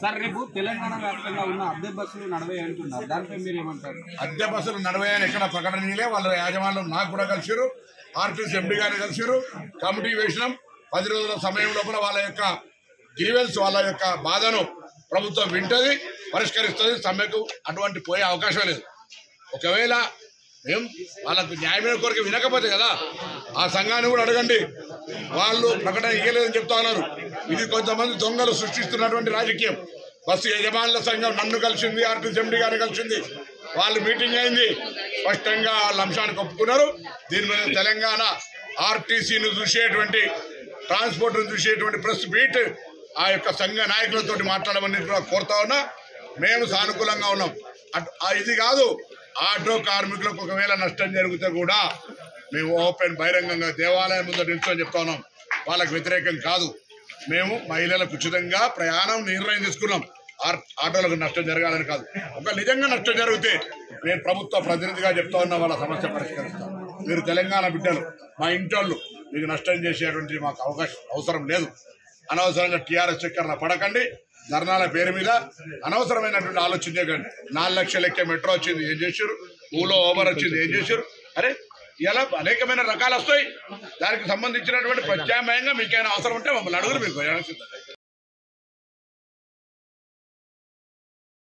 Sir రేపు తెలంగాణ వ్యాప్తంగా ఉన్న అద్దె బస్సులు నడవే అంటున్నారు. దానిపై మీరు ఏమంటారు? అద్దె బస్సులు నడవే అని ఎక్కడ ప్రకటనలే వాళ్ళ యాజమాన్యం నాకు కూడా కలిసిరు ఆర్టీసీ ఎంపీ గారిని కలిసిరు కమిటీ వేసినాం. పది రోజుల సమయం లోపల వాళ్ళ యొక్క గ్రీవెన్స్ వాళ్ళ యొక్క బాధను ప్రభుత్వం వింటది పరిష్కరిస్తుంది సమ్మెకు అటువంటి పోయే అవకాశం లేదు. ఒకవేళ ఏం? వాళ్ళకు న్యాయమైన కోరిక వినకపోతే కదా? ఆ సంఘాన్ని కూడా అడగండి. వాళ్ళు ప్రకటన ఇవ్వలేదని చెప్తా ఉన్నారు. ఇది కొంతమంది దొంగలు సృష్టిస్తున్నటువంటి రాజకీయం. బస్సు యజమానుల సంఘం నన్ను కలిసింది ఆర్టీసీ ఎండి గారిని కలిసింది. వాళ్ళు మీటింగ్ అయింది. స్పష్టంగా వాళ్ళ అంశానికి ఒప్పుకున్నారు దీని మీద తెలంగాణ ఆర్టీసీని చూసేటువంటి ట్రాన్స్పోర్ట్ను చూసేటువంటి ప్రెస్ మీట్ ఆ యొక్క సంఘ నాయకులతో మాట్లాడమని కూడా కోరుతా ఉన్నా. మేము సానుకూలంగా ఉన్నాం. అట్- ఆ ఇది కాదు. ఆటో కార్మికులకు ఒకవేళ నష్టం జరిగితే కూడా మేము ఓపెన్ బహిరంగంగా దేవాలయం ముందు నిల్చొని చెప్తా ఉన్నాం వాళ్ళకు వ్యతిరేకం కాదు. మేము మహిళలకు ఉచితంగా ప్రయాణం నిర్ణయం తీసుకున్నాం. ఆర్- ఆటోలకు నష్టం జరగాలని కాదు. ఒక నిజంగా నష్టం జరిగితే నేను ప్రభుత్వ ప్రతినిధిగా చెప్తా ఉన్నా వాళ్ళ సమస్య పరిష్కరిస్తాను మీరు తెలంగాణ బిడ్డలు మా ఇంటోళ్ళు మీకు నష్టం చేసేటువంటి మాకు అవకాశం అవసరం లేదు. అనవసరంగా టీఆర్ఎస్ చక్కర్ల పడకండి. ధర్నాల పేరు మీద అనవసరమైనటువంటి ఆలోచన చేయకండి. నాలుగు లక్షల లెక్క మెట్రో వచ్చింది ఏం చేశారు ఊళ్ళో ఓవర్ వచ్చింది ఏం చేశారు అరే ఇలా అనేకమైన రకాలు వస్తాయి. దానికి సంబంధించినటువంటి ప్రత్యామ్నాయంగా మీకైనా అవసరం ఉంటే మమ్మల్ని అడుగురు మీకు